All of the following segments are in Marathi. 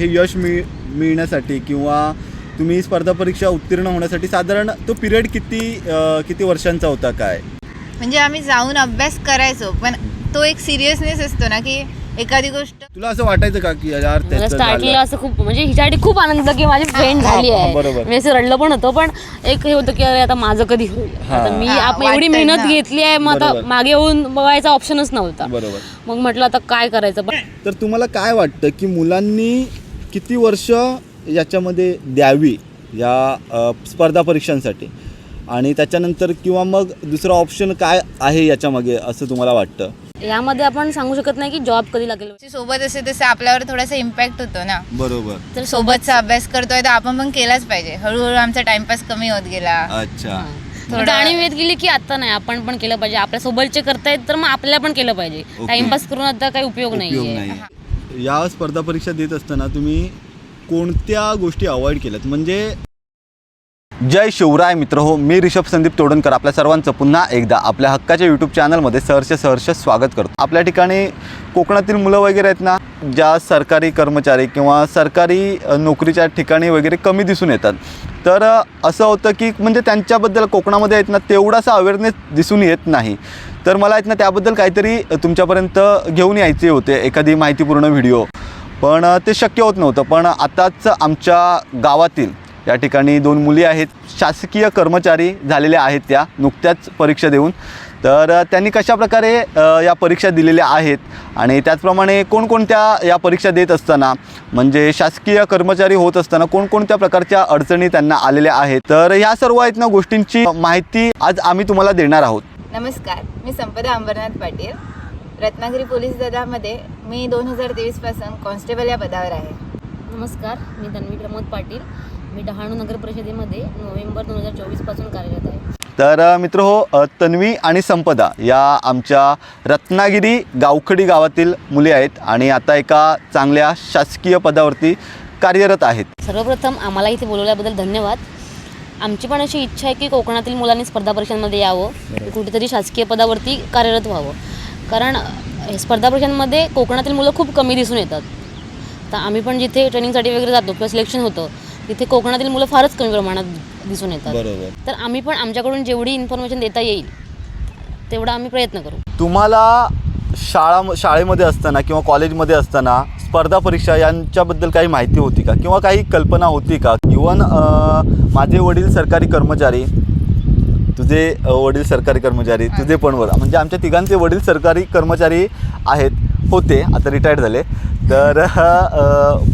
हे यश मिळ मिळण्यासाठी किंवा तुम्ही स्पर्धा परीक्षा उत्तीर्ण होण्यासाठी साधारण तो पिरियड किती अ, किती वर्षांचा होता काय म्हणजे आम्ही जाऊन अभ्यास करायचो पण तो एक सिरियसनेस असतो ना की एखादी गोष्ट तुला असं वाटायचं का की यार मला त्याचं स्टार्टला झालं? असं खूप म्हणजे हिच्यासाठी खूप आनंद झाला की माझी फ्रेंड हा, झाली आहे बरोबर. मी असं रडलं पण होतं पण एक हे होतं की अरे आता माझं कधी होईल हा. आता मी हा, आपण एवढी वाटतंय मेहनत ना. घेतली आहे मग आता बरोबर. मागे येऊन बघायचा ऑप्शनच नव्हता बरोबर मग म्हटलं आता काय करायचं पण तर तुम्हाला काय वाटतं की मुलांनी किती वर्ष याच्यामध्ये द्यावी या स्पर्धा परीक्षांसाठी? आणि त्याच्यानंतर किंवा मग दुसरा ऑप्शन काय आहे याच्यामागे असं तुम्हाला वाटतं? यामध्ये आपण सांगू शकत नाही की जॉब कधी लागेल. सोबत असे तसे आपल्यावर थोडासा इम्पॅक्ट होतो ना. बरोबर. तर सोबतचा अभ्यास करतोय तर आपण पण केलाच पाहिजे. हळूहळू आमचा टाइमपास कमी होत गेला. अच्छा. थोडं जाणीव येत गेली की आता नाही आपण पण केलं पाहिजे. आपल्या सोबतचे करतायत तर मग आपल्याला पण केलं पाहिजे. टाइमपास करून आता काही उपयोग नाही या स्पर्धा परीक्षा देत असताना तुम्ही कोणत्या गोष्टी अवॉइड केल्यात? म्हणजे जय शिवराय मित्र हो मी रिषभ संदीप तोडणकर आपल्या सर्वांचं पुन्हा एकदा आपल्या हक्काच्या यूट्यूब चॅनलमध्ये सहर्ष सहर्ष स्वागत करतो. आपल्या ठिकाणी कोकणातील मुलं वगैरे आहेत ना ज्या सरकारी कर्मचारी किंवा सरकारी नोकरीच्या ठिकाणी वगैरे कमी दिसून येतात. तर असं होतं की म्हणजे त्यांच्याबद्दल कोकणामध्ये आहेत ना तेवढासा अवेअरनेस दिसून येत नाही. तर मला आहेत ना त्याबद्दल काहीतरी तुमच्यापर्यंत घेऊन यायचे होते एखादी माहितीपूर्ण व्हिडिओ पण ते शक्य होत नव्हतं. पण आताच आमच्या गावातील या ठिकाणी दोन मुली आहेत शासकीय कर्मचारी झालेल्या आहेत त्या नुकत्याच परीक्षा देऊन. तर त्यांनी कशाप्रकारे या परीक्षा दिलेल्या आहेत आणि त्याचप्रमाणे कोणकोणत्या या परीक्षा देत असताना म्हणजे शासकीय कर्मचारी होत असताना कोणकोणत्या प्रकारच्या अडचणी त्यांना आलेल्या आहेत. तर ह्या सर्व आहेत ना गोष्टींची माहिती आज आम्ही तुम्हाला देणार आहोत. नमस्कार मी संपदा अंबरनाथ पाटील. रत्नागिरी पोलीस दलामध्ये मी दोन हजार तेवीसपासून कॉन्स्टेबल या पदावर आहे. नमस्कार मी तन्वी प्रमोद पाटील. मी डहाणू नगर परिषदेमध्ये नोव्हेंबर दोन हजार चोवीसपासून कार्यरत आहे. तर मित्र हो तन्वी आणि संपदा या आमच्या रत्नागिरी गावखडी गावातील मुली आहेत आणि आता एका चांगल्या शासकीय पदावरती कार्यरत आहेत. सर्वप्रथम आम्हाला इथे बोलवल्याबद्दल धन्यवाद. आमची पण अशी इच्छा आहे की कोकणातील मुलांनी स्पर्धा परीक्षांमध्ये यावं. कुठेतरी शासकीय पदावरती कार्यरत व्हावं. कारण स्पर्धा परीक्षांमध्ये कोकणातील मुलं खूप कमी दिसून येतात. तर आम्ही पण जिथे ट्रेनिंगसाठी वगैरे जातो किंवा सिलेक्शन होतं तिथे कोकणातील मुलं फारच कमी प्रमाणात दिसून येतात. बरोबर. तर आम्ही पण आमच्याकडून जेवढी इन्फॉर्मेशन देता येईल तेवढा आम्ही प्रयत्न करू. तुम्हाला शाळा शाळेमध्ये असताना किंवा कॉलेजमध्ये असताना स्पर्धा परीक्षा यांच्याबद्दल काही माहिती होती का? किंवा काही कल्पना होती का? इवन माझे वडील सरकारी कर्मचारी तुझे वडील सरकारी कर्मचारी तुझे पण वर म्हणजे आमच्या तिघांचे वडील सरकारी कर्मचारी आहेत. होते आता रिटायर्ड झाले. तर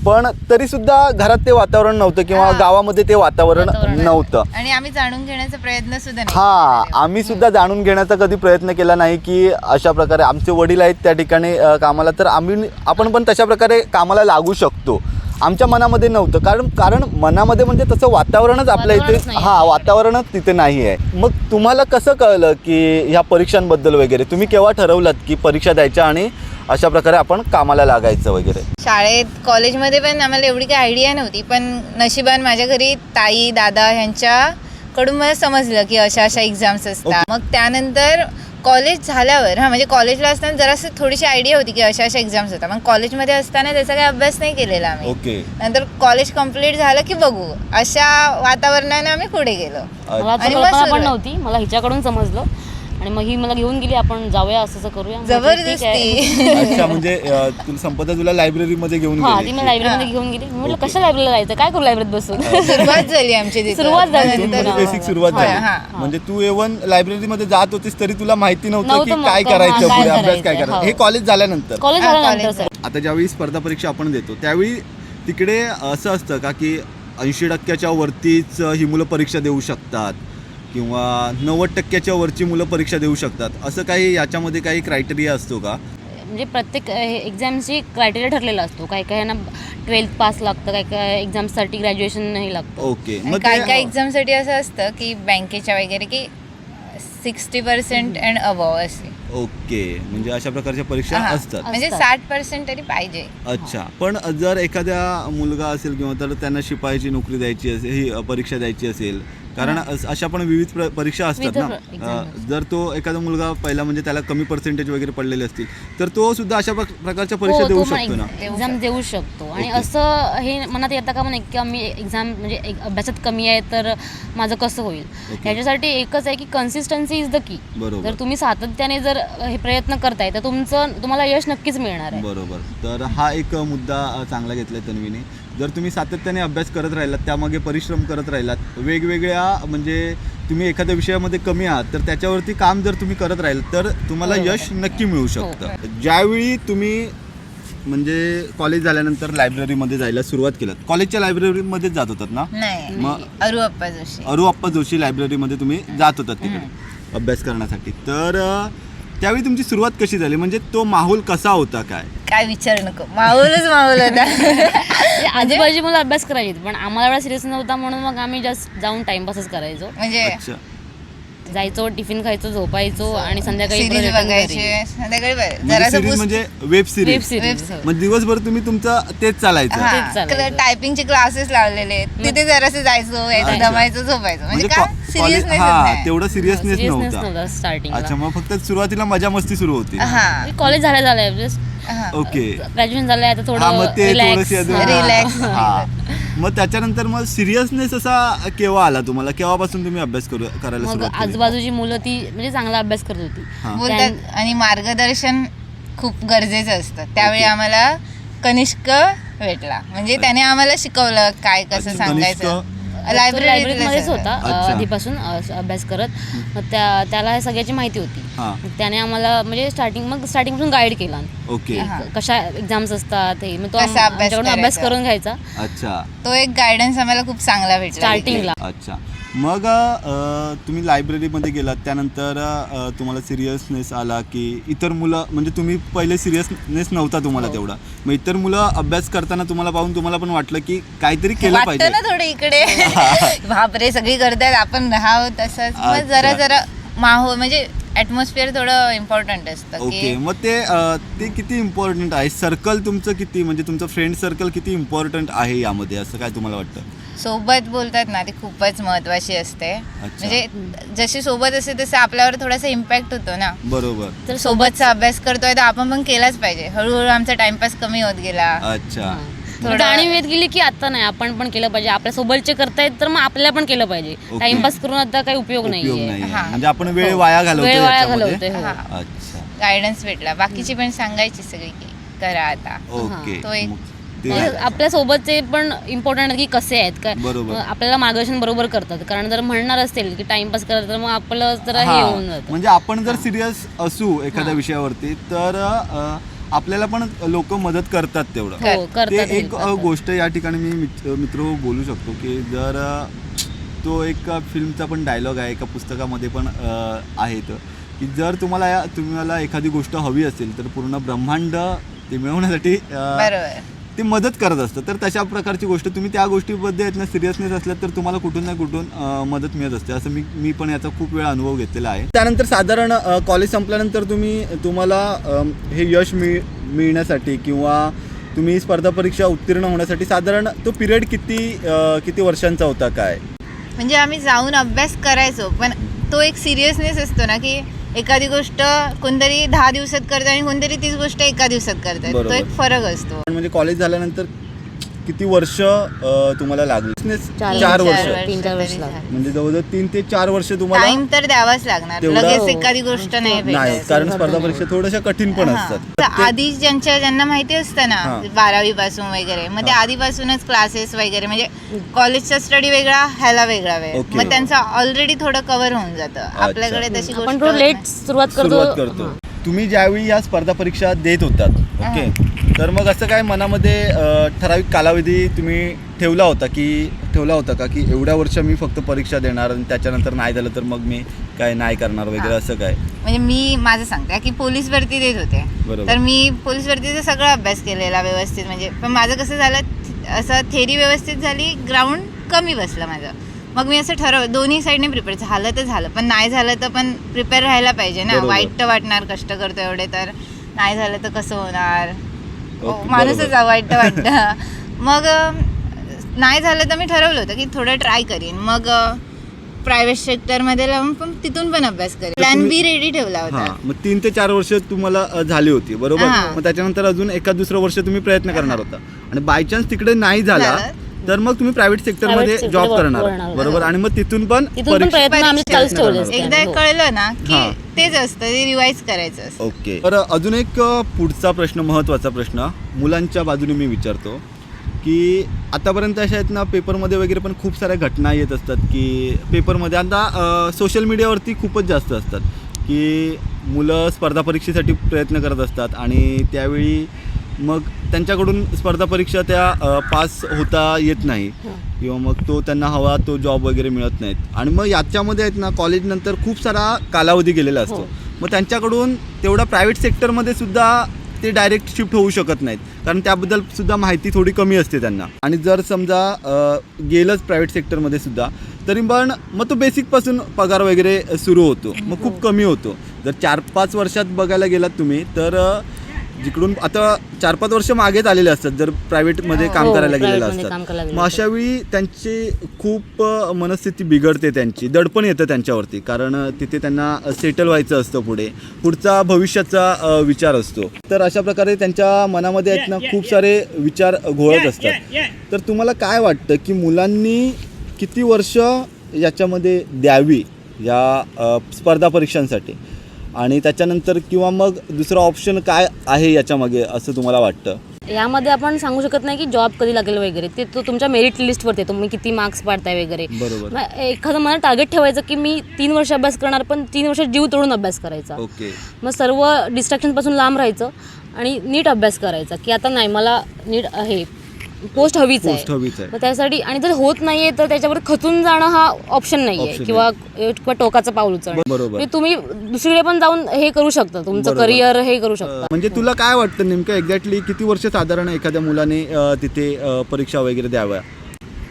पण तरीसुद्धा घरात ते वातावरण नव्हतं किंवा हा. गावामध्ये ते वातावरण नव्हतं. आणि आम्ही जाणून घेण्याचा प्रयत्न सुद्धा नाही हा. आम्ही सुद्धा जाणून घेण्याचा कधी प्रयत्न केला नाही की अशा प्रकारे आमचे वडील आहेत त्या ठिकाणी अ, कामाला. तर आम्ही आपण पण तशा प्रकारे कामाला लागू शकतो. आमच्या मनामध्ये नव्हतं. कारण कारण मनामध्ये म्हणजे तसं वातावरणच आपल्या इथे नाही. हा वातावरणच तिथे नाही आहे. मग तुम्हाला कसं कळलं की ह्या परीक्षांबद्दल वगैरे? तुम्ही केव्हा ठरवलात की परीक्षा द्यायच्या आणि अशा प्रकारे आपण कामाला लागायचं वगैरे. शाळेत कॉलेजमध्ये पण आम्हाला एवढी काही आयडिया नव्हती पण नशिबान माझ्या घरी ताई दादा ह्यांच्याकडून मला समजलं की अशा अशा एक्झाम्स असतात. मग त्यानंतर कॉलेज झाल्यावर हा म्हणजे कॉलेजला असताना जरासं थोडीशी आयडिया होती की अशा अशा एक्झाम्स होतात. मग कॉलेजमध्ये असताना त्याचा काही अभ्यास नाही केलेला आम्ही. ओके. नंतर कॉलेज कंप्लीट झालं की बघू अशा वातावरणाने आम्ही पुढे गेलो. मला आणि मग कल्पना पण सुरुवात. नव्हती मला हिच्याकडून समजलं. आणि मग ही मला घेऊन गेली आपण जाऊया असं असं करूया. अच्छा म्हणजे तुला संपदा तुला लायब्ररीमध्ये घेऊन हा गेली. ती मला लायब्ररीमध्ये घेऊन गेली. मी म्हटलं कशा लायब्ररीला जायचं? काय करू लायब्ररीत बसून? सुरुवात झाली आमची. सुरुवात झाली नंतर- म्हणजे. बेसिक सुरुवात झाली. हा. म्हणजे तू एवन लायब्ररीमध्ये जात होतीस तरी तुला माहिती नव्हतं की काय करायचं हा, पुढे अभ्यास काय करायचं, हो. हे कॉलेज झाल्यानंतर. कॉलेज झाल्यानंतर आता ज्यावेळी स्पर्धा परीक्षा आपण देतो त्यावेळी तिकडे असं असतं का की ऐंशी टक्क्याच्या वरतीच ही मुलं परीक्षा देऊ शकतात? किंवा नव्वद टक्क्याच्या वरची मुलं परीक्षा देऊ शकतात. असं काही याच्यामध्ये काही क्रायटेरिया असतो का? म्हणजे प्रत्येक एक्झामची क्रायटेरिया ठरलेला असतो. काही काही ना ट्वेल्थ पास लागतं काही काही एक्झामसाठी ग्रॅज्युएशनही लागतं. ओके. मग काय काय एक्झामसाठी असं असतं की बँकेच्या वगैरे की सिक्स्टी पर्सेंट अँड अबव असे. ओके. म्हणजे अशा प्रकारच्या परीक्षा हा. असतात. म्हणजे असतात. साठ पर्सेंट तरी पाहिजे. अच्छा. पण जर एखाद्या मुलगा असेल किंवा तर त्यांना शिपायाची नोकरी द्यायची असेल ही अ, परीक्षा द्यायची असेल कारण अस- अशा पण विविध प्र- परीक्षा असतात ना. अ, जर तो एखादा मुलगा पहिला म्हणजे त्याला कमी पर्सेंटेज वगैरे पडलेले असतील तर तो सुद्धा अशा प्रक- प्रकारच्या परीक्षा हो देऊ तो पण शकतो ना. एक्झाम देऊ शकतो. आणि. असं हे मनात येतं का म्हणे की मी एक्झाम म्हणजे एक अभ्यासात कमी आहे तर माझं कसं होईल. ह्याच्यासाठी एकच आहे की कन्सिस्टन्सी इज द की बरोबर. जर तुम्ही सातत्याने जर हे प्रयत्न करताय तर तुमचं तुम्हाला यश नक्कीच मिळणार आहे. बरोबर. तर हा एक मुद्दा अ, चांगला घेतलाय तन्वीने. जर तुम्ही सातत्याने अभ्यास करत राहिलात त्यामागे परिश्रम करत राहिलात वेगवेगळ्या म्हणजे तुम्ही एखाद्या विषयामध्ये कमी आहात तर त्याच्यावरती काम जर तुम्ही करत राहिलात तर तुम्हाला यश. नक्की मिळू शकतं. ज्यावेळी तुम्ही म्हणजे कॉलेज झाल्यानंतर लायब्ररीमध्ये जायला सुरुवात केलात कॉलेजच्या लायब्ररीमध्येच जात होतात ना? मग- अरू अप्पा जोशी. अरू अप्पा जोशी लायब्ररीमध्ये तुम्ही जात होतात तिकडे अभ्यास करण्यासाठी. तर त्यावेळी तुमची सुरुवात कशी झाली? म्हणजे तो माहोल कसा होता काय? काय विचार नको. माहोलच माहोल होता. म्हणजे आजूबाजू मला अभ्यास करायची पण आम्हाला एवढा सिरियस नव्हता म्हणून मग आम्ही जस्ट जाऊन टाइमपासच करायचो. म्हणजे जायचो टिफिन खायचो झोपायचो आणि संध्याकाळी. संध्याकाळी म्हणजे सिरीज म्हणजे वेब सिरीज हो. मग दिवसभर तुम्ही तुमचं तेच चालायचं. टायपिंगचे क्लासेस लावलेले तिथे जरासं जायचो यायचं. दमायचं झोपायचं. म्हणजे काय? कॉलेज हा तेवढं सिरियसनेस सिरियसनेस नव्हता. अच्छा मग फक्त सुरुवातीला मजा मस्ती सुरू होती. हा. कॉलेज झालं झालंय जस्ट हा. ओके ग्रॅज्युएशन झालंय आता हा मग थोडं ते रिलॅक्स थोडंशी अजून- Relax. हा. मग त्याच्यानंतर मग सिरियसनेस असा केव्हा आला तुम्हाला? केव्हापासून तुम्ही अभ्यास करू करायला मग सुरुवात केली? आजूबाजूची मुलं ती म्हणजे चांगला अभ्यास करत होती. हा. बोलतात आणि मार्गदर्शन खूप गरजेचं असतं. त्यावेळी. आम्हाला कनिष्क भेटला. म्हणजे त्याने आम्हाला शिकवलं काय कसं अच्छा, सांगायचं. कनिष्क- लायब्ररीमध्येच होता. आधीपासून अभ्यास करत. मग त्या त्याला हे सगळ्याची माहिती होती. त्याने आम्हाला म्हणजे स्टार्टिंग मग स्टार्टिंगपासून गाईड केला. ओके. कशा एक्झाम्स असतात हे मग तो अभ्यास. करून घ्यायचा. अच्छा. तो एक गायडन्स आम्हाला खूप चांगला भेटला. स्टार्टिंगला अच्छा. मग तुम्ही लायब्ररीमध्ये गेलात त्यानंतर तुम्हाला सिरियसनेस आला की इतर मुलं म्हणजे तुम्ही पहिले सिरियसनेस नव्हता तुम्हाला हो. तेवढा. मग इतर मुलं अभ्यास करताना तुम्हाला पाहून तुम्हाला पण वाटलं की काहीतरी केलं पाहिजे. ना थोडं इकडे. बापरे सगळी करतात आपण राहावं तसंच. मग. जरा जरा माहोल म्हणजे ऍटमॉस्फिअर थोडं इम्पॉर्टंट असतं ओके मग ते ते किती इम्पॉर्टंट आहे? सर्कल तुमचं किती? म्हणजे तुमचं फ्रेंड सर्कल किती इम्पॉर्टंट आहे यामध्ये? असं काय तुम्हाला वाटतं? सोबत बोलतात ना ती खूपच महत्वाची असते. म्हणजे जशी सोबत असते तसं आपल्यावर थोडासा इम्पॅक्ट होतो ना. बरोबर. तर सोबतचा अभ्यास करतोय तर आपण पण केलाच पाहिजे. हळूहळू आमचा टाइमपास कमी होत गेला. अच्छा. थोडं- जाणीव येत गेली की आता नाही आपण पण केलं पाहिजे. आपल्या सोबतचे करतायत तर मग आपल्याला पण केलं पाहिजे. टाइमपास करून आता काही उपयोग नाही हा. म्हणजे आपण वेळ हो. वाया घालवतो वेळ वाया. घालवतोय हो. हा. अच्छा. गायडन्स भेटला. बाकीची पण सांगायची सगळी की करा आता. ओके. तो एक- आपल्या सोबतचे पण इम्पॉर्टंट की कसे आहेत. काय आपल्याला मार्गदर्शन बरोबर करतात. कारण जर म्हणणार असतील की टाइमपास करत तर मग आपलं जरा हे हा, होऊन जातं. म्हणजे आपण जर सिरियस असू एखाद्या हा. विषयावरती तर आपल्याला पण लोक मदत करतात तेवढं. हो ते करतात एक. गोष्ट या ठिकाणी मी मित्र मित्र हो बोलू शकतो की जर तो एक फिल्मचा पण डायलॉग आहे एका पुस्तकामध्ये पण आहे तो की जर तुम्हाला या- तुम्हाला एखादी गोष्ट हवी असेल तर पूर्ण ब्रह्मांड ते मिळवण्यासाठी ते मदत करत असतं. तर तशा प्रकारची गोष्ट तुम्ही त्या गोष्टीबद्दल आहेत ना सिरियसनेस असल्यात तर तुम्हाला कुठून ना कुठून मदत मिळत असते. असं मी मी पण याचा खूप वेळा अनुभव घेतलेला आहे. त्यानंतर साधारण कॉलेज संपल्यानंतर तुम्ही तुम्हाला हे यश मिळ मिळण्यासाठी किंवा तुम्ही स्पर्धा परीक्षा उत्तीर्ण होण्यासाठी साधारण तो पिरियड किती किती वर्षांचा होता काय? म्हणजे आम्ही जाऊन अभ्यास करायचो पण तो एक सिरियसनेस असतो ना की एखादी गोष्ट कोणतरी दहा दिवसात करतं आणि कोणतरी तीच गोष्ट एका दिवसात करतात तो बरोबर. एक फरक असतो म्हणजे कॉलेज झाल्यानंतर किती वर्ष अं, तुम्हाला लागले चार- वर्ष. तीन चार वर्ष तरी लागले. झालं. म्हणजे जवळजवळ तीन ते चार वर्ष तुम्हाला टाइम तर द्यावाच लागणार तेवढा- लगेच हो. एखादी गोष्ट नाही नाही कारण स्पर्धा परीक्षा थोड्याशा कठीण पण हा. असतात तर आधी ज्यांच्या ज्यांना माहिती असतं ना हा. बारावी पासून वगैरे मग ते हा. आधीपासूनच क्लासेस वगैरे म्हणजे कॉलेजचा स्टडी वेगळा ह्याला वेगळा वेळ ओके. मग त्यांचं ऑलरेडी थोडं कव्हर होऊन जातं आपल्याकडे तशी गोष्ट आपण थोडं होत लेट नाही. सुरुवात करतो सुरुवात करतो तुम्ही ज्यावेळी या स्पर्धा परीक्षा देत होतात ओके तर मग असं काय मनामध्ये ठराविक कालावधी तुम्ही ठेवला होता की ठेवला होता का की एवढ्या वर्ष मी फक्त परीक्षा देणार आणि त्याच्यानंतर नाही झालं तर मग मी काय नाही करणार वगैरे. असं काय म्हणजे मी माझं सांगते की पोलीस भरती देत होते. तर मी पोलीस भरतीचा सगळा अभ्यास केलेला व्यवस्थित म्हणजे पण माझं कसं झालं असं थेरी व्यवस्थित झाली ग्राउंड कमी बसलं माझं मग मी असं ठरवलं दोन्ही साईडने प्रिपेअर झालं तर झालं पण नाही झालं तर पण प्रिपेअर राहायला पाहिजे ना. वाईट तर वाटणार कष्ट करतो एवढे तर नाही झालं तर कसं होणार माणूसच. आहे, वाईट तर वाटतं. मग नाही झालं तर मी ठरवलं होतं की थोडं ट्राय करीन. मग प्रायव्हेट सेक्टरमध्ये लावून पण तिथून पण अभ्यास करेल प्लॅन बी रेडी ठेवला हा होता मग तीन ते चार वर्ष तुम्हाला झाली होती बरोबर? हा. मग त्याच्यानंतर अजून एका दुसरं वर्ष तुम्ही प्रयत्न करणार होता. आणि बाय चान्स तिकडे नाही झालं. तर मग तुम्ही प्रायव्हेट सेक्टर Private मध्ये sector जॉब वर- करणार वळणार. बरोबर आणि मग तिथून पण तिथून पण परीक्षा- प्रयत्न आम्ही चालूच परीक्षा ठेवले करणार. एकदा हो. कळलं ना की हा. तेच असतं ते रिवाईज करायचं असतं ओके तर अजून एक अ, पुढचा प्रश्न महत्त्वाचा प्रश्न मुलांच्या बाजूने मी विचारतो की आतापर्यंत अशा आहेत ना पेपरमध्ये वगैरे पण खूप साऱ्या घटना येत असतात की पेपरमध्ये आता सोशल मीडियावरती खूपच जास्त असतात की मुलं स्पर्धा परीक्षेसाठी प्रयत्न करत असतात आणि त्यावेळी मग त्यांच्याकडून स्पर्धा परीक्षा त्या पास होता येत नाही. किंवा मग तो त्यांना हवा तो जॉब वगैरे मिळत नाहीत. आणि मग याच्यामध्ये आहेत ना कॉलेजनंतर खूप सारा कालावधी गेलेला असतो. हो. मग त्यांच्याकडून तेवढा प्रायव्हेट सेक्टरमध्ये सुद्धा ते डायरेक्ट शिफ्ट होऊ शकत नाहीत. कारण त्याबद्दल सुद्धा माहिती थोडी कमी असते त्यांना. आणि जर समजा गेलंच प्रायव्हेट सेक्टरमध्ये सुद्धा तरी पण मग तो बेसिकपासून पगार वगैरे सुरू होतो. मग खूप कमी होतो. जर चार पाच वर्षात बघायला गेलात तुम्ही तर जिकडून आता चार पाच वर्ष मागेच आलेले असतात जर प्रायव्हेटमध्ये काम हो, करायला गेलेलं private मध्ये काम करायला असतात गेलेलं मग अशा वेळी त्यांची खूप अ, मनस्थिती बिघडते त्यांची दडपण येतं त्यांच्यावरती कारण अ, तिथे त्यांना सेटल व्हायचं असतं पुढे. पुढचा भविष्याचा अ, विचार असतो. तर अशा प्रकारे त्यांच्या मनामध्ये आहेत ना खूप सारे विचार घोळत असतात. तर तुम्हाला काय वाटतं की मुलांनी किती वर्ष याच्यामध्ये द्यावी या अ, स्पर्धा परीक्षांसाठी? आणि त्याच्यानंतर किंवा मग दुसरं ऑप्शन काय आहे याच्यामागे असं तुम्हाला वाटतं? यामध्ये आपण सांगू शकत नाही की जॉब कधी लागेल वगैरे. ते तो तुमच्या मेरिट लिस्टवरती आहे. तुम्ही किती मार्क्स पाडताय वगैरे. बरोबर. मग एखादं मला टार्गेट ठेवायचं की मी तीन वर्ष अभ्यास करणार पण तीन वर्ष जीव तोडून अभ्यास करायचा. ओके. मग सर्व डिस्ट्रॅक्शनपासून लांब राहायचं आणि नीट अभ्यास करायचा की आता नाही मला नीट हे पोस्ट हवीच पोस्ट आहे हवीच आहे. मग त्यासाठी आणि जर होत नाहीये तर त्याच्यावर खचून जाणं हा ऑप्शन नाहीये Option किंवा किंवा टोकाचं पाऊल उचलणं. बरोबर. म्हणजे तुम्ही दुसरीकडे पण जाऊन हे करू शकता. तुमचं बरोबर. करिअर हे करू शकता. म्हणजे तुला काय वाटतं नेमकं एक्झॅक्टली किती वर्ष साधारण एखाद्या मुलाने अ, तिथे अ, परीक्षा वगैरे द्याव्या?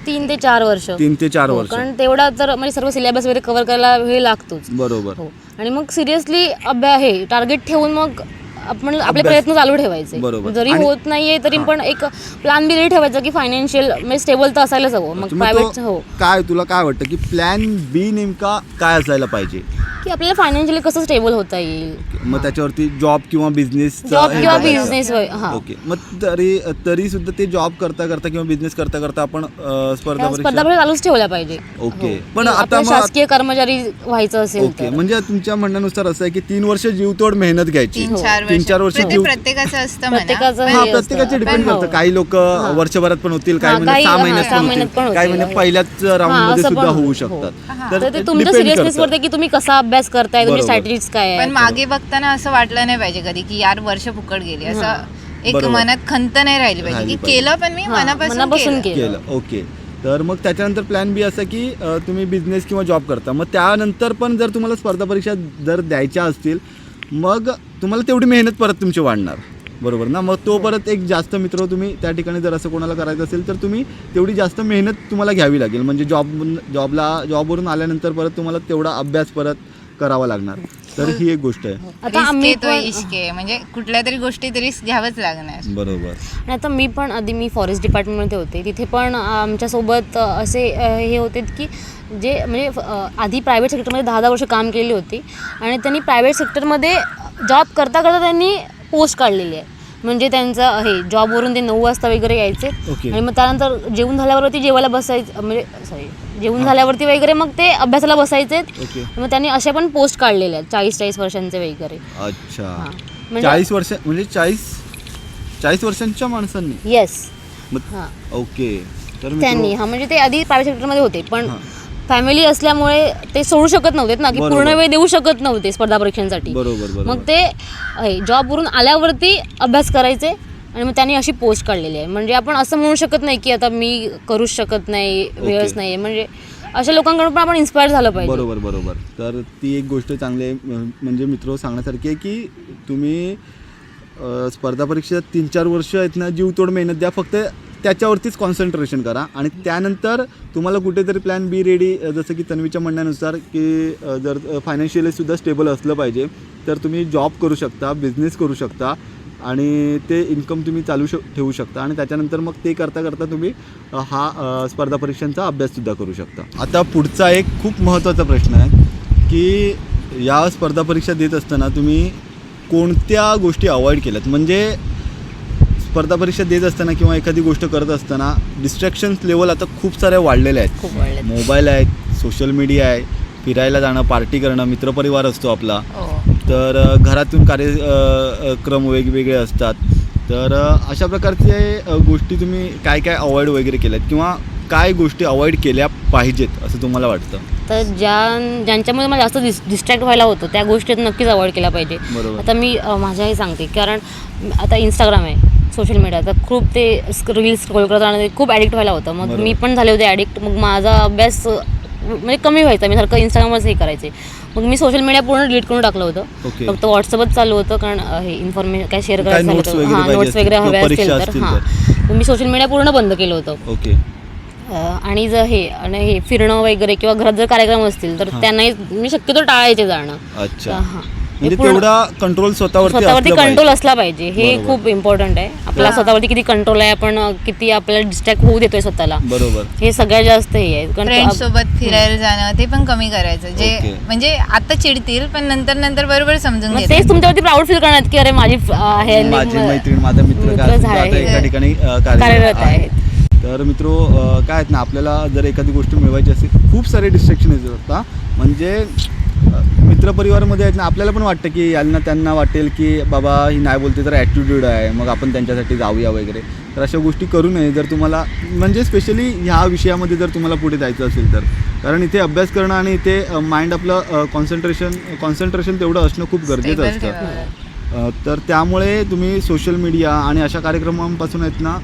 तीन ते चार वर्ष. तीन ते चार हो, वर्ष. कारण तेवढा तर म्हणजे सर्व सिलेबस वगैरे कव्हर करायला वेळ लागतोच. बरोबर. हो. आणि मग सिरियसली अभ्यास हे टार्गेट ठेवून मग आपण आपले. प्रयत्न चालू ठेवायचे. बरोबर. जरी आणि- होत नाहीये तरी पण एक प्लॅन बी ठेवायचा की फायनान्शियल म्हणजे स्टेबल तर असायलाच हवं. मग तो प्रायव्हेट हो. काय तुला काय वाटतं की प्लॅन बी नेमका काय असायला पाहिजे? की आपल्याला फायनान्शियली कसं स्टेबल होता येईल मग त्याच्यावरती जॉब किंवा बिझनेस जॉब किंवा बिझनेस हा ओके मग तरी तरी सुद्धा ते जॉब करता करता किंवा बिझनेस करता करता आपण स्पर्धा स्पर्धा चालूच ठेवल्या पाहिजे ओके. हो. पण की आता शासकीय कर्मचारी व्हायचं असेल ओके म्हणजे तुमच्या म्हणण्यानुसार असं आहे की तीन वर्ष जीवतोड मेहनत घ्यायची तीन. चार तीन चार वर्ष जीव प्रत्येकाचं असतं. प्रत्येकाचं डिपेंड हो. करतं काही लोक वर्षभरात पण होतील काही म्हणजे काही- सहा महिन्यात पण होतील काही. म्हणजे पहिल्याच राऊंडमध्ये सुद्धा होऊ हो. शकतात तर ते तुमच्या सिरियसनेस करतं. वरती की तुम्ही कसा अभ्यास करताय तुमची बरोबर. स्ट्रॅटेजीज काय पण. मागे बघताना असं वाटलं नाही पाहिजे कधी की यार वर्ष फुकट गेली असं एक बरोबर. मनात खंत नाही राहिली पाहिजे राहिली की पाहिजे. केलं पण मी हा, मनापासून मनापासून केलं केलं. केलं ओके तर मग त्याच्यानंतर प्लॅन बी असा की अ, तुम्ही बिझनेस किंवा जॉब करता मग त्यानंतर पण जर तुम्हाला स्पर्धा परीक्षा जर द्यायच्या असतील मग तुम्हाला तेवढी मेहनत परत तुमची वाढणार बरोबर ना मग तो परत एक जास्त मित्र तुम्ही त्या ठिकाणी जर असं कोणाला करायचं असेल तर तुम्ही तेवढी जास्त मेहनत तुम्हाला घ्यावी लागेल म्हणजे जॉब जॉबला जॉबवरून आल्यानंतर परत तुम्हाला तेवढा अभ्यास परत करावा लागणार. तर ही एक गोष्ट आहे. आता आम्ही आहे तो पण इश्क म्हणजे कुठल्या तरी गोष्टीत रिस्क घ्यावंच लागणार. बरोबर. आणि आता मी पण आधी मी फॉरेस्ट डिपार्टमेंटमध्ये होते. तिथे पण आमच्यासोबत असे अ, हे होते की जे म्हणजे अ, आधी प्रायव्हेट सेक्टरमध्ये दहा दहा वर्ष काम केलेली होती. आणि त्यांनी प्रायव्हेट सेक्टरमध्ये जॉब करता करता त्यांनी पोस्ट काढलेली आहे. म्हणजे त्यांचं हे जॉबवरून ते नऊ वाजता वगैरे यायचे. आणि मग त्यानंतर जेवण झाल्यावरती जेवायला बसायचं म्हणजे सॉरी जेवण झाल्यावरती वगैरे मग ते अभ्यासाला बसायचे. ओके. मग त्यांनी अशा पण पोस्ट काढलेल्या आहेत चाळीस चाळीस वर्षांचे वगैरे. अच्छा. म्हणजे चाळीस वर्ष म्हणजे चाळीस चाळीस वर्षांच्या माणसांनी? येस मग हां. ओके. तर त्यांनी हा म्हणजे ते आधी प्रायव्हेट सेक्टरमध्ये होते पण हां. फॅमिली असल्यामुळे ते सोडू शकत नव्हते ना की बरोबर. पूर्ण वेळ देऊ शकत नव्हते स्पर्धा परीक्षांसाठी. बरोबर बरोबर. मग ते जॉबवरून आल्यावरती अभ्यास करायचे आणि मग त्यांनी अशी पोस्ट काढलेली आहे. म्हणजे आपण असं म्हणू शकत नाही की आता मी करूच शकत नाही वेळच ओके. नाही म्हणजे अशा लोकांकडून पण आपण इन्स्पायर झालं पाहिजे. बरोबर बरोबर. तर ती एक गोष्ट चांगली आहे म्हणजे मित्र सांगण्यासारखी आहे की तुम्ही अ, स्पर्धा परीक्षा तीन चार वर्ष आहेत ना जीवतोड मेहनत द्या. फक्त त्याच्यावरतीच कॉन्सन्ट्रेशन करा. आणि त्यानंतर तुम्हाला कुठेतरी प्लॅन बी रेडी जसं की तन्वीच्या म्हणण्यानुसार की जर फायनान्शियली सुद्धा स्टेबल असलं पाहिजे तर तुम्ही जॉब करू शकता बिझनेस करू शकता आणि ते इन्कम तुम्ही चालू शक ठेवू शकता. आणि त्याच्यानंतर मग ते करता करता तुम्ही हा स्पर्धा परीक्षांचा अभ्याससुद्धा करू शकता. आता पुढचा एक खूप महत्त्वाचा प्रश्न आहे की या स्पर्धा परीक्षा देत असताना तुम्ही कोणत्या गोष्टी अवॉइड केल्यात? म्हणजे स्पर्धा परीक्षा देत असताना किंवा एखादी गोष्ट करत असताना डिस्ट्रॅक्शन्स लेवल आता खूप साऱ्या वाढलेल्या आहेत. मोबाईल आहेत सोशल मीडिया आहे फिरायला जाणं पार्टी करणं मित्रपरिवार असतो आपला. हो. तर अ, घरातून कार्य अ, अ, क्रम वेगवेगळे असतात. तर अ, अशा प्रकारचे अ, गोष्टी तुम्ही काय काय अवॉइड वगैरे केल्यात किंवा काय गोष्टी अवॉइड केल्या पाहिजेत असं तुम्हाला वाटतं? तर ज्या ज्यांच्यामुळे मला जास्त डिस डिस्ट्रॅक्ट व्हायला होतं त्या गोष्टी नक्कीच अवॉइड केल्या पाहिजे. बरोबर. आता मी अ, माझ्याही सांगते. कारण आता इंस्टाग्राम आहे. सोशल मीडिया तर खूप ते रील्स स्क्रोल करत ते खूप ॲडिक्ट व्हायला होतं. मग. मी पण झाले होते ॲडिक्ट मग माझा अभ्यास म्हणजे कमी व्हायचा. मी सारखं इंस्टाग्रामवरच हे करायचे. मग मी सोशल मीडिया पूर्ण डिलीट करून टाकलं होतं. फक्त व्हॉट्सअपच चालू होतं कारण हे इन्फॉर्मेशन काय शेअर करायचं झालं हां नोट्स वगैरे हवे असतील तर. हां. मी सोशल मीडिया पूर्ण बंद केलं होतं. ओके आणि जर हे आणि हे फिरणं वगैरे किंवा घरात जर कार्यक्रम असतील तर त्यांनाही मी शक्यतो टाळायचे जाणं. अच्छा. हां. म्हणजे तेवढा कंट्रोल स्वतःवरती कंट्रोल. असला पाहिजे हे. खूप इम्पॉर्टंट आहे आपला स्वतःवरती किती कंट्रोल आहे आपण किती आपल्याला डिस्ट्रॅक्ट होऊ देतोय स्वतःला बरोबर हे सगळ्यात जास्त हे आहे कारण फ्रेंड सोबत फिरायला जाणं ते पण कमी करायचं जे. म्हणजे आता चिडतील पण नंतर नंतर बरोबर समजून घेतील तेच तुमच्यावरती प्राऊड फील करणार की अरे माझी हे म- मैत्रीण माझा मित्र आहे. आता एका ठिकाणी कार्यरत आहेत. तर मित्रो काय आहेत ना आपल्याला जर एखादी गोष्ट मिळवायची असेल खूप सारे डिस्ट्रॅक्शन येत असतात म्हणजे मित्रपरिवारमध्ये आहेत ना आपल्याला पण वाटतं की यांना त्यांना वाटेल की बाबा ही नाही बोलते तर ॲटिट्यूड आहे मग आपण त्यांच्यासाठी जाऊया वगैरे. तर अशा गोष्टी करू नये. जर तुम्हाला म्हणजे स्पेशली ह्या विषयामध्ये जर तुम्हाला पुढे जायचं असेल तर. कारण इथे अभ्यास करणं आणि इथे माइंड आपलं कॉन्सन्ट्रेशन कॉन्सन्ट्रेशन तेवढं असणं खूप गरजेचं असतं. तर त्यामुळे तुम्ही सोशल मीडिया आणि अशा कार्यक्रमांपासून आहेत ना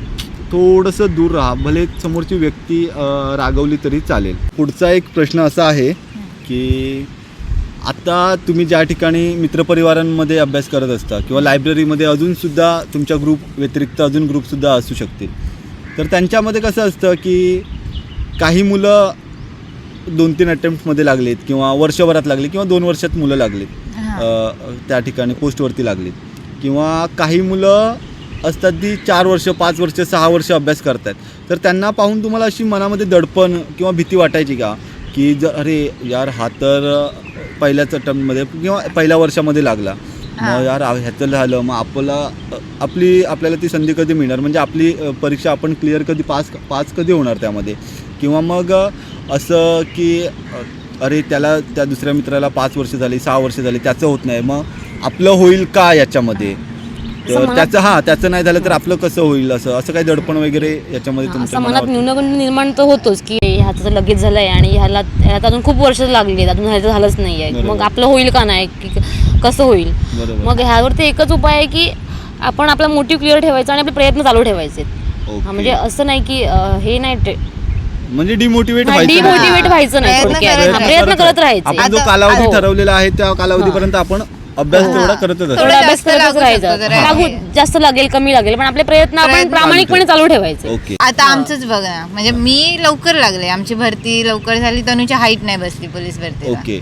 थोडंसं दूर राहा. भले समोरची व्यक्ती रागवली तरी चालेल. पुढचा एक प्रश्न असा आहे की आता तुम्ही ज्या ठिकाणी मित्रपरिवारांमध्ये अभ्यास करत असता किंवा लायब्ररीमध्ये अजूनसुद्धा तुमच्या ग्रुप व्यतिरिक्त अजून ग्रुपसुद्धा असू शकतील. तर त्यांच्यामध्ये कसं असतं की काही मुलं दोन तीन अटेम्प्टमध्ये लागलेत किंवा वर्षभरात लागले किंवा दोन वर्षात मुलं लागलीत त्या ठिकाणी पोस्टवरती लागलीत. किंवा काही मुलं असतात ती चार वर्ष पाच वर्ष सहा वर्ष अभ्यास करतात तर त्यांना पाहून तुम्हाला अशी मनामध्ये दडपण किंवा भीती वाटायची का? की जर अरे यार हा तर पहिल्याच अटेम्प्टमध्ये किंवा पहिल्या वर्षामध्ये लागला. मग. यार ह्याचं झालं मग आपला आपली आपल्याला ती संधी कधी मिळणार? म्हणजे आपली परीक्षा आपण क्लिअर कधी पास पास कधी होणार त्यामध्ये? किंवा मग असं की अरे त्याला त्या दुसऱ्या मित्राला पाच वर्ष झाली सहा वर्ष झाली त्याचं होत नाही. मग आपलं होईल का याच्यामध्ये? तर त्याचं हां त्याचं नाही झालं तर आपलं कसं होईल असं असं काही दडपण वगैरे याच्यामध्ये असं तुमच्या मनात मनावर न्यूनगंड निर्माण तर होतोच की ह्याचं तर लगेच झालंय आणि ह्याला ह्याला अजून खूप वर्ष लागली अजून ह्याचं झालंच नाहीये बरोबर. मग आपलं होईल का नाही की कसं होईल बरोबर मग ह्यावरती एकच उपाय आहे की आपण आपला मोटिव्ह क्लिअर ठेवायचा आणि आपले प्रयत्न चालू ठेवायचे ओके. हा, म्हणजे असं नाही की अं, हे नाही म्हणजे डिमोटिवेट व्हायचं नाही. डिमोटिवेट व्हायचं नाही प्रयत्न थोडक्यात. करत हा, राहायचे. प्रयत्न करत राहायचे आपण जो आता- कालावधी हो. ठरवलेला आहे त्या कालावधीपर्यंत आपण अभ्यास तेवढा करतच असतो. थोडा अभ्यास जास्त करतच लागू राहायचं शकतो जरा. लागू जास्त लागेल कमी लागेल. पण आपले प्रयत्न आपण प्रयत्न प्रामाणिकपणे चालू ठेवायचे. ओके. आता आमचंच बघ ना म्हणजे मी लवकर लागले. आमची भरती लवकर झाली तनुची हाईट नाही बसली पोलीस भरतीला. ओके.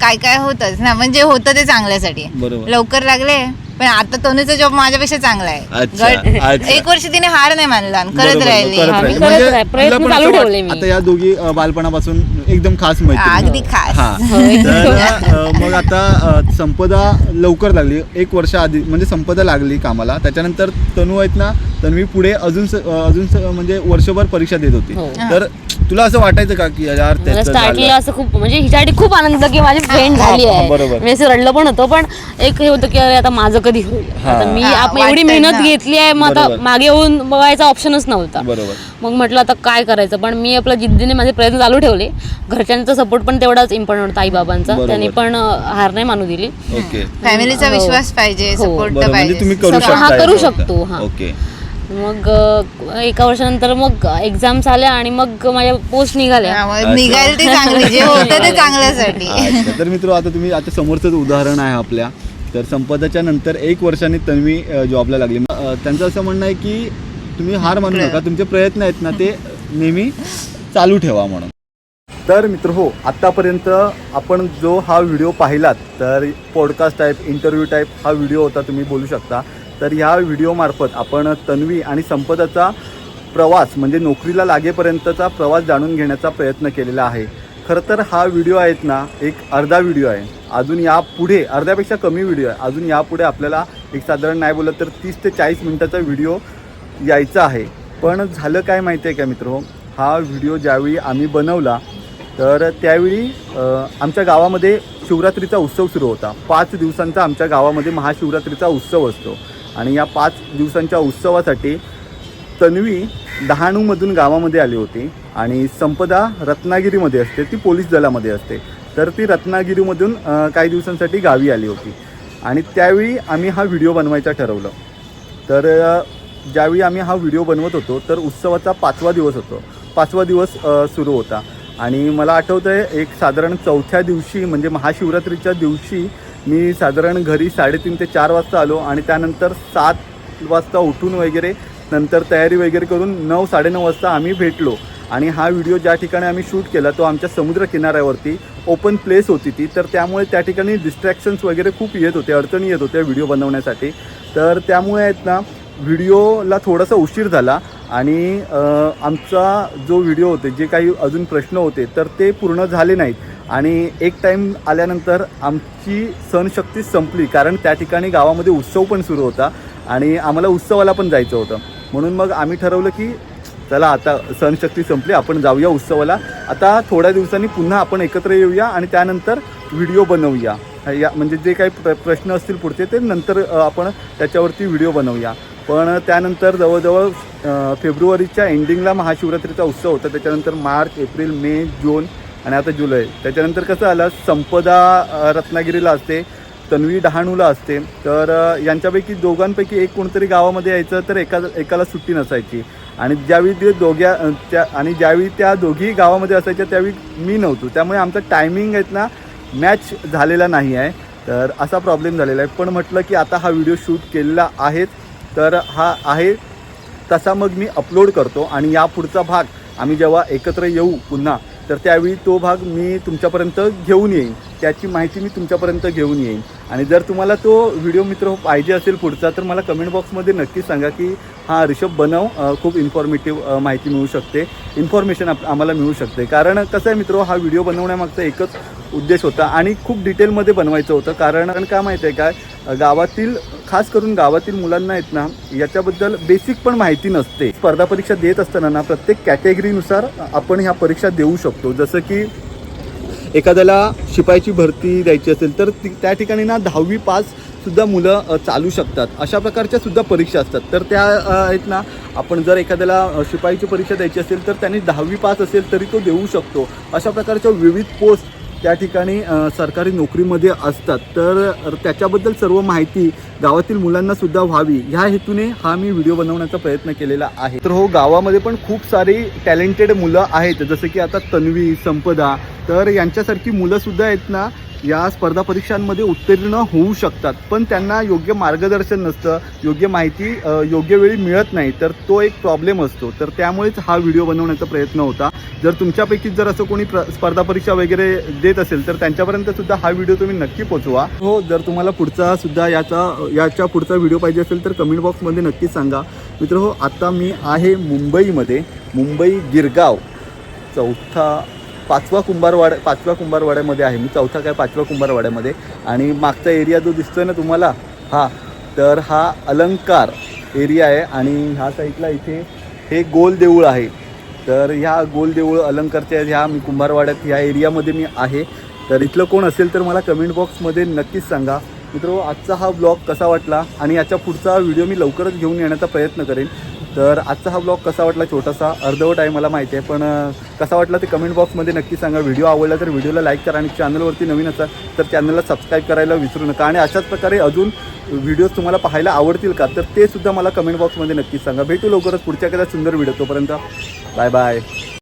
काय काय होतच ना म्हणजे होतं ते चांगल्यासाठी. बरोबर. लवकर लागले पण आता तनुचा जॉब माझ्यापेक्षा चांगला आहे अच्छा. एक वर्ष तिने हार नाही मानला आणि करत बरोबर, राहिली करत मी राहिली. करत म्हणजे राह- प्रयत्न तुला पण चालू असं वाट- ठेवले मी. आता या दोघी अ, बालपणापासून एकदम खास मैत्रिणी अगदी खास. हा. होय. तर अ, मग आता अ, संपदा लवकर लागली एक वर्ष आधी म्हणजे संपदा लागली कामाला त्याच्यानंतर तनू आहेत ना तन्वी पुढे अजून स- अ, अजून स- म्हणजे वर्षभर परीक्षा देत होती हो. तर तुला असं वाटायचं का की यार मला त्याचं स्टार्टला झालं. असं खूप म्हणजे हिच्यासाठी खूप आनंद की माझी फ्रेंड हा, झाली हा, आहे बरोबर. मी असं रडलं पण होतं पण एक हे होतं की अरे आता माझं कधी होईल हा. आता मी हा, आप- एवढी वाटतंय मेहनत ना. घेतली आहे मग आता बरोबर. मागे येऊन बघायचा ऑप्शनच नव्हता बरोबर मग म्हटलं आता काय करायचं पण मी आपल्या जिद्दीने माझे प्रयत्न चालू ठेवले घरच्यांचा सपोर्ट पण तेवढाच इम्पॉर्टंट होता आई बाबांचा बरोबर. त्यांनी पण अं, हार नाही मानू दिली ओके फॅमिलीचा हो. विश्वास पाहिजे हो. सपोर्ट बरोबर म्हणजे तुम्ही करू सगळं- शकता हा, करू. शकतो, हा. ओके मग एका वर्षानंतर मग एक्झाम्स आल्या आणि मग माझ्या पोस्ट निघाल्या. निघाल ती चांगली जे होतं ते चांगल्यासाठी. अच्छा तर मित्र आता तुम्ही आता समोरचंच उदाहरण आहे आपल्या. तर संपदाच्या नंतर एक वर्षाने तन्वी जॉबला लागली. त्यांचं असं म्हणणं आहे की तुम्ही हार मानू नका तुमचे प्रयत्न आहेत ना ते नेहमी चालू ठेवा म्हणून. तर मित्र हो आत्तापर्यंत आपण जो हा व्हिडिओ पाहिलात तर पॉडकास्ट टाईप इंटरव्ह्यू टाईप हा व्हिडिओ होता तुम्ही बोलू शकता. तर ह्या व्हिडिओमार्फत आपण तन्वी आणि संपदाचा प्रवास म्हणजे नोकरीला लागेपर्यंतचा प्रवास जाणून घेण्याचा प्रयत्न केलेला आहे. खरं तर हा व्हिडिओ आहेत ना एक अर्धा व्हिडिओ आहे. अजून यापुढे अर्ध्यापेक्षा कमी व्हिडिओ आहे. अजून यापुढे आपल्याला एक साधारण नाही बोलत तर तीस ते चाळीस मिनटाचा व्हिडिओ यायचा आहे. पण झालं काय माहिती आहे का मित्र? हा व्हिडिओ ज्यावेळी आम्ही बनवला तर त्यावेळी आमच्या गावामध्ये शिवरात्रीचा उत्सव सुरू होता. पाच दिवसांचा आमच्या गावामध्ये महाशिवरात्रीचा उत्सव असतो. आणि या पाच दिवसांच्या उत्सवासाठी तन्वी डहाणूमधून गावामध्ये आली होती आणि संपदा रत्नागिरीमध्ये असते ती पोलीस दलामध्ये असते. तर ती रत्नागिरीमधून काही दिवसांसाठी गावी आली होती. आणि त्यावेळी आम्ही हा व्हिडिओ बनवायचा ठरवलं. तर ज्यावेळी आम्ही हा व्हिडिओ बनवत होतो तर उत्सवाचा पाचवा दिवस होतो. पाचवा दिवस सुरू होता. आणि मला आठवतं आहे एक साधारण चौथ्या दिवशी म्हणजे महाशिवरात्रीच्या दिवशी मी साधारण घरी साडेतीन ते चार वाजता आलो आणि त्यानंतर सात वाजता उठून वगैरे नंतर तयारी वगैरे करून नऊ साडेनऊ वाजता आम्ही भेटलो. आणि हा व्हिडिओ ज्या ठिकाणी आम्ही शूट केला तो आमच्या समुद्र किनाऱ्यावरती ओपन प्लेस होती ती. तर त्यामुळे त्या ठिकाणी डिस्ट्रॅक्शन्स वगैरे खूप येत होते अडचणी येत होत्या व्हिडिओ बनवण्यासाठी. तर त्यामुळे आहेत ना व्हिडिओला थोडासा उशीर झाला आणि आमचा जो व्हिडिओ होते जे काही अजून प्रश्न होते तर ते पूर्ण झाले नाहीत. आणि एक टाईम आल्यानंतर आमची सहनशक्ती संपली कारण त्या ठिकाणी गावामध्ये उत्सव पण सुरू होता आणि आम्हाला उत्सवाला पण जायचं होतं. म्हणून मग आम्ही ठरवलं की चला आता सहनशक्ती संपली आपण जाऊया उत्सवाला. आता थोड्या दिवसांनी पुन्हा आपण एकत्र येऊया आणि त्यानंतर व्हिडिओ बनवूया. या म्हणजे जे काही प्र प्रश्न असतील पुढचे ते नंतर आपण त्याच्यावरती व्हिडिओ बनवूया. पण त्यानंतर जवळजवळ फेब्रुवारीच्या एंडिंगला महाशिवरात्रीचा उत्सव होता. त्याच्यानंतर मार्च एप्रिल मे जून आणि आता जुलै. त्याच्यानंतर कसं आलं? संपदा रत्नागिरीला असते तन्वी डहाणूला असते. तर यांच्यापैकी दोघांपैकी एक कोणतरी गावामध्ये यायचं तर एका एकाला सुट्टी नसायची. आणि ज्यावेळी ते दोघ्या त्या आणि ज्यावेळी त्या दोघी गावामध्ये असायच्या त्यावेळी मी नव्हतो. त्यामुळे आमचं टायमिंग आहेत ना मॅच झालेला नाही आहे. तर असा प्रॉब्लेम झालेला आहे. पण म्हटलं की आता हा व्हिडिओ शूट केलेला आहे तर हा आहे तसा मग मी अपलोड करतो. आणि या पुढचा भाग आम्ही जेव्हा एकत्र येऊ पुन्हा तर त्यावेळी तो भाग मी तुमच्यापर्यंत घेऊन येईन. त्याची माहिती मी तुमच्यापर्यंत घेऊन येईन. आणि जर तुम्हाला तो व्हिडिओ मित्र पाहिजे असेल पुढचा तर मला कमेंट बॉक्समध्ये नक्की सांगा की हा रिषभ बनव खूप इन्फॉर्मेटिव्ह माहिती मिळू शकते. इन्फॉर्मेशन आप आम्हाला मिळू शकते. कारण कसं आहे मित्र हा व्हिडिओ बनवण्यामागचा एकच उद्देश होता आणि खूप डिटेलमध्ये बनवायचं होतं. कारण कारण काय माहिती आहे काय गावातील खास करून गावातील मुलांना आहेत ना याच्याबद्दल बेसिक पण माहिती नसते. स्पर्धा परीक्षा देत असताना ना प्रत्येक कॅटेगरीनुसार आपण ह्या परीक्षा देऊ शकतो. जसं की एखाद्याला शिपाईची भरती द्यायची असेल तर ती त्या ठिकाणी ना दहावी पास सुद्धा मुलं चालू शकतात. अशा प्रकारच्या सुद्धा परीक्षा असतात. तर त्या आहेत ना आपण जर एखाद्याला शिपाईची परीक्षा द्यायची असेल तर त्यांनी दहावी पास असेल तरी तो देऊ शकतो. अशा प्रकारच्या विविध पोस्ट त्या ठिकाणी सरकारी नोकरीमध्ये असतात. तर त्याच्याबद्दल सर्व माहिती गावातील मुलांना सुद्धा व्हावी. ह्या हेतूने हा मी व्हिडिओ बनवण्याचा प्रयत्न केलेला आहे. तर हो गावामध्ये पण खूप सारी टॅलेंटेड मुलं आहेत. जसं की आता तन्वी संपदा तर यांच्यासारखी मुलंसुद्धा आहेत ना या स्पर्धा परीक्षांमध्ये उत्तीर्ण होऊ शकतात. पण त्यांना योग्य मार्गदर्शन नसतं योग्य माहिती योग्य वेळी मिळत नाही. तर तो एक प्रॉब्लेम असतो. तर त्यामुळेच हा व्हिडिओ बनवण्याचा प्रयत्न होता. जर तुमच्यापैकी जर असं कोणी प्र स्पर्धा परीक्षा वगैरे देत असेल तर त्यांच्यापर्यंत सुद्धा हा व्हिडिओ तुम्ही नक्की पोचवा हो जर तुम्हाला पुढचा सुद्धा याचा याच्या पुढचा व्हिडिओ पाहिजे असेल तर कमेंट बॉक्समध्ये नक्की सांगा. मित्र हो आता मी आहे मुंबईमध्ये. मुंबई गिरगाव चौथा पाचवा कुंभारवाड्या पाचव्या कुंभारवाड्यामध्ये आहे. मी चौथा काय पाचव्या कुंभारवाड्यामध्ये. आणि मागचा एरिया जो दिसतोय ना तुम्हाला हा तर हा अलंकार एरिया आहे. आणि ह्या साईडला इथे हे गोल देऊळ आहे. तर ह्या गोल देऊळ अलंकारच्या ह्या मी कुंभारवाड्यात ह्या एरियामध्ये मी आहे. तर इथलं कोण असेल तर मला कमेंट बॉक्समध्ये नक्कीच सांगा. मित्र आजचा हा ब्लॉग कसा वाटला? आणि याच्या पुढचा व्हिडिओ मी लवकरच घेऊन येण्याचा प्रयत्न करेन. तर आजचा हा ब्लॉग कसा वाटला छोटासा? अर्धवट आहे मला माहिती आहे पण कसा वाटला ते कमेंट बॉक्समध्ये नक्की सांगा. व्हिडिओ आवडला तर व्हिडिओला लाईक करा आणि चॅनलवरती नवीन असाल तर चॅनलला सबस्क्राईब करायला विसरू नका. आणि अशाच प्रकारे अजून व्हिडिओज तुम्हाला पाहायला आवडतील का? तर ते सुद्धा मला कमेंट बॉक्समध्ये नक्की सांगा. भेटू लवकरच पुढच्या कदा सुंदर व्हिडिओ तोपर्यंत. Bye bye